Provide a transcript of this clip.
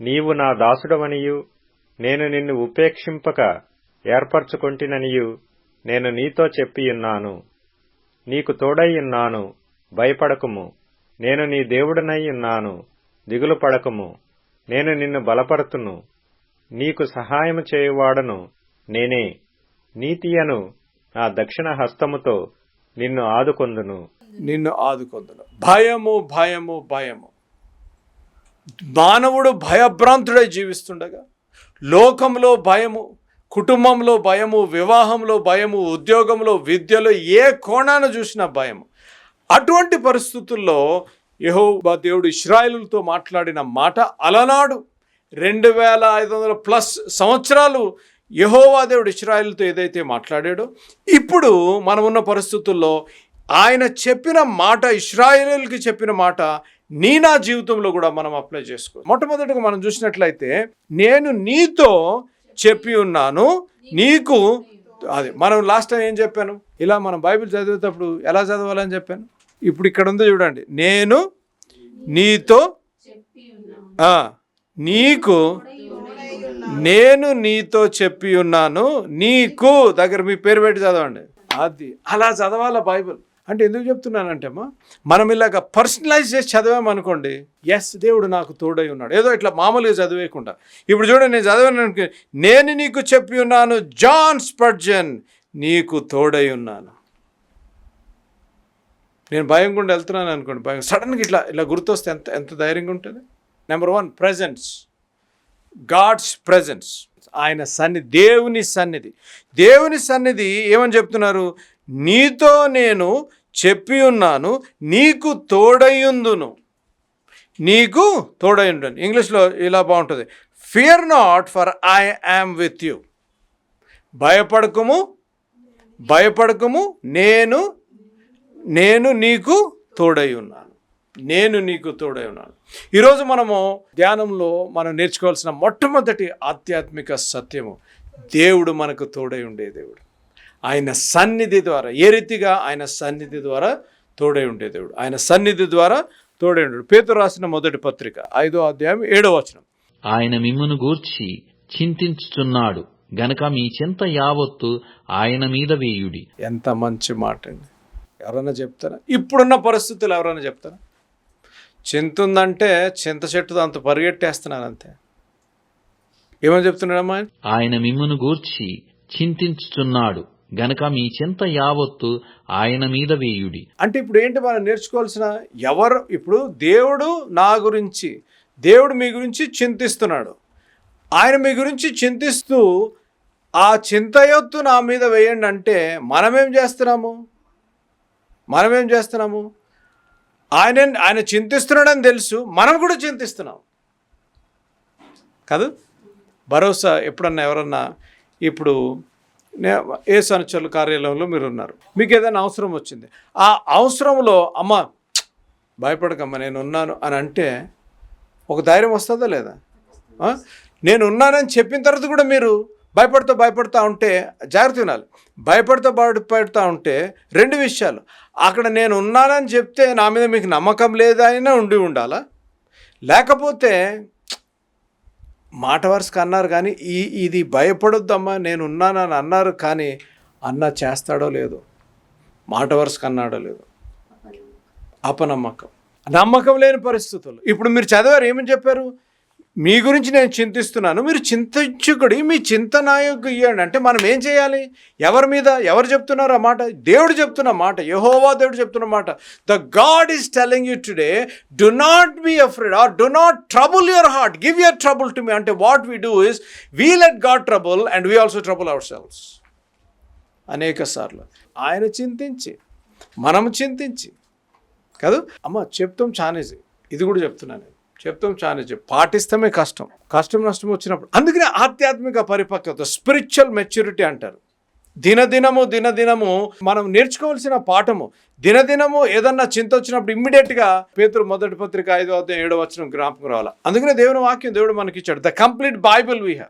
నీవు నా దాసుడవనియు నేను నిన్ను ఉపేక్షింపక ఏర్పరచుకొంటిననియు నేను నీతో చెప్పియున్నాను. నీకు తోడైయున్నాను భయపడకుము. నేను నీ దేవుడనై ఉన్నాను దిగులు పడకుము నేను నిన్ను బలపరుతును. నీకు సహాయము చేయువాడను నేనే. నీతియను నా దక్షిణ హస్తముతో నిన్ను ఆదుకొందును. నిన్ను ఆదుకొందును. భయము భయము భయము. మానవుడు భయభ్రాంతుడై జీవిస్తుండగా లోకంలో భయము కుటుంబంలో భయము వివాహంలో భయము ఉద్యోగంలో విద్యలో ఏ కోణాన చూసినా భయము. అటువంటి పరిస్థితుల్లో యహోబా దేవుడు ఇస్రాయిలతో మాట్లాడిన మాట అలనాడు. రెండు వేల ఐదు వందల ప్లస్ సంవత్సరాలు యహోవా దేవుడు ఇస్రాయిల్తో ఏదైతే మాట్లాడాడో ఇప్పుడు మనం ఉన్న పరిస్థితుల్లో ఆయన చెప్పిన మాట ఇస్రాయిల్కి చెప్పిన మాట నీ నా జీవితంలో కూడా మనం అప్లై చేసుకో. మొట్టమొదటిగా మనం చూసినట్లయితే నేను నీతో చెప్పి ఉన్నాను నీకు అది మనం లాస్ట్ టైం ఏం చెప్పాను? ఇలా మనం బైబిల్ చదివేటప్పుడు ఎలా చదవాలని చెప్పాను? ఇప్పుడు ఇక్కడ ఉందో చూడండి నేను నీతో నీకు నేను నీతో చెప్పి ఉన్నాను నీకు దగ్గర మీ పేరు పెట్టి చదవండి. అది అలా చదవాల బైబిల్? అంటే ఎందుకు చెప్తున్నానంటే అమ్మా మనం ఇలాగ పర్సనలైజ్ చేసి చదివామనుకోండి ఎస్ దేవుడు నాకు తోడై ఉన్నాడు. ఏదో ఇట్లా మామూలుగా చదివేయకుండా. ఇప్పుడు చూడండి నేను చదివాను నేను నీకు చెప్పి ఉన్నాను జాన్ స్పర్జన్ నీకు తోడై ఉన్నాను. నేను భయం గుండా వెళ్తున్నాను అనుకోండి భయం. సడన్గా ఇట్లా ఇలా గుర్తొస్తే ఎంత ఎంత ధైర్యంగా ఉంటుంది? Number one presence God's presence ఆయన సన్నిధి దేవుని సన్నిధి. దేవుని సన్నిధి ఏమని చెప్తున్నారు? నీతో నేను చెప్పి ఉన్నాను నీకు తోడయ్యుందును. నీకు తోడయ్యుండను. ఇంగ్లీష్లో ఇలా బాగుంటుంది. Fear not for I am with you భయపడకము భయపడకము నేను నేను నీకు తోడై ఉన్నాను నేను నీకు తోడై ఉన్నాను ఈరోజు మనము ధ్యానంలో మనం నేర్చుకోవాల్సిన మొట్టమొదటి ఆధ్యాత్మిక సత్యము దేవుడు మనకు తోడై ఉండే దేవుడు. ఆయన సన్నిధి ద్వారా ఏ రీతిగా ఆయన సన్నిధి ద్వారా తోడై ఉండే దేవుడు. ఆయన సన్నిధి ద్వారా తోడై ఉండే పేతురు రాసిన మొదటి పత్రిక ఐదో అధ్యాయం ఏడో వచనం. ఆయన మిమ్మును గూర్చి చింతించుచున్నాడు గనక మీ చింత యావత్తు ఆయన మీద వేయుడి. ఎంత మంచి మాట అండి ఎవరైనా చెప్తారా? ఇప్పుడున్న పరిస్థితులు ఎవరైనా చెప్తారా? చింత ఉందంటే చింత చెట్టు అంత పరిగెట్టేస్తున్నారు అంతే. ఏమని చెప్తున్నాడమ్మా ఆయన? ఆయన మిమ్మును గూర్చి చింతించుచున్నాడు గనక మీ చింత యావత్తు ఆయన మీద వేయుడి. అంటే ఇప్పుడు ఏంటి మనం నేర్చుకోవాల్సిన ఎవరు ఇప్పుడు దేవుడు నా గురించి దేవుడు మీ గురించి చింతిస్తున్నాడు. ఆయన మీ గురించి చింతిస్తూ ఆ చింతయొత్తు నా మీద వేయండి అంటే మనమేం చేస్తున్నాము? మనమేం చేస్తున్నాము? ఆయన ఆయన చింతిస్తున్నాడని తెలుసు మనం కూడా చింతిస్తున్నాం. కాదు? భరోసా ఎప్పుడన్నా ఎవరన్నా ఇప్పుడు ఏ సంచరుల కార్యాలయంలో మీరు ఉన్నారు మీకు ఏదైనా అవసరం వచ్చింది. ఆ అవసరంలో అమ్మ భయపడకమ్మ నేను ఉన్నాను అని అంటే ఒక ధైర్యం వస్తుందా లేదా? నేను ఉన్నానని చెప్పిన తర్వాత కూడా మీరు భయపడుతూ భయపడుతూ ఉంటే జాగ్రత్త వినాలి భయపడుతూ భయపడుతూ ఉంటే రెండు విషయాలు. అక్కడ నేను ఉన్నానని చెప్తే నా మీద మీకు నమ్మకం లేదా అయినా ఉండి ఉండాలా? లేకపోతే మాట వరుసకు అన్నారు కానీ ఈ ఇది భయపడొద్దమ్మా నేను ఉన్నానని అన్నారు కానీ అన్న చేస్తాడో లేదో మాట వరుసకు అన్నాడో లేదో. అపనమ్మకం. నమ్మకం లేని పరిస్థితులు. ఇప్పుడు మీరు చదివారు ఏమని చెప్పారు? మీ గురించి నేను చింతిస్తున్నాను. మీరు చింతించుకుడి మీ చింత నాయకు ఇవ్వండి అంటే మనం ఏం చేయాలి? ఎవరి మీద ఎవరు చెప్తున్నారు ఆ మాట? దేవుడు చెప్తున్న మాట యహోవా దేవుడు చెప్తున్న మాట. The God is telling you today do not be afraid or do not trouble your heart give your trouble to me అంటే what we do is we let God trouble and we also trouble ourselves అనేక సార్లు. ఆయన చింతించి మనం చింతించి. కాదు? అమ్మ చెప్తాం చానేజీ. ఇది కూడా చెప్తున్నాను చెప్తాం చానేజీ పాటిస్తమే కష్టం. కష్టం నష్టం వచ్చినప్పుడు. అందుకనే ఆధ్యాత్మిక పరిపక్వత స్పిరిచువల్ మెచ్యూరిటీ అంటారు. దినదినము దినదినము మనం నేర్చుకోవాల్సిన పాఠము. దినదినము ఏదన్నా చింత వచ్చినప్పుడు ఇమ్మీడియట్గా పేతురు మొదటి పత్రిక ఐదో అధ్యాయం ఏడో వచ్చిన జ్ఞాపకం రావాలి? అందుకనే దేవుని వాక్యం దేవుడు మనకి ఇచ్చాడు the complete Bible we have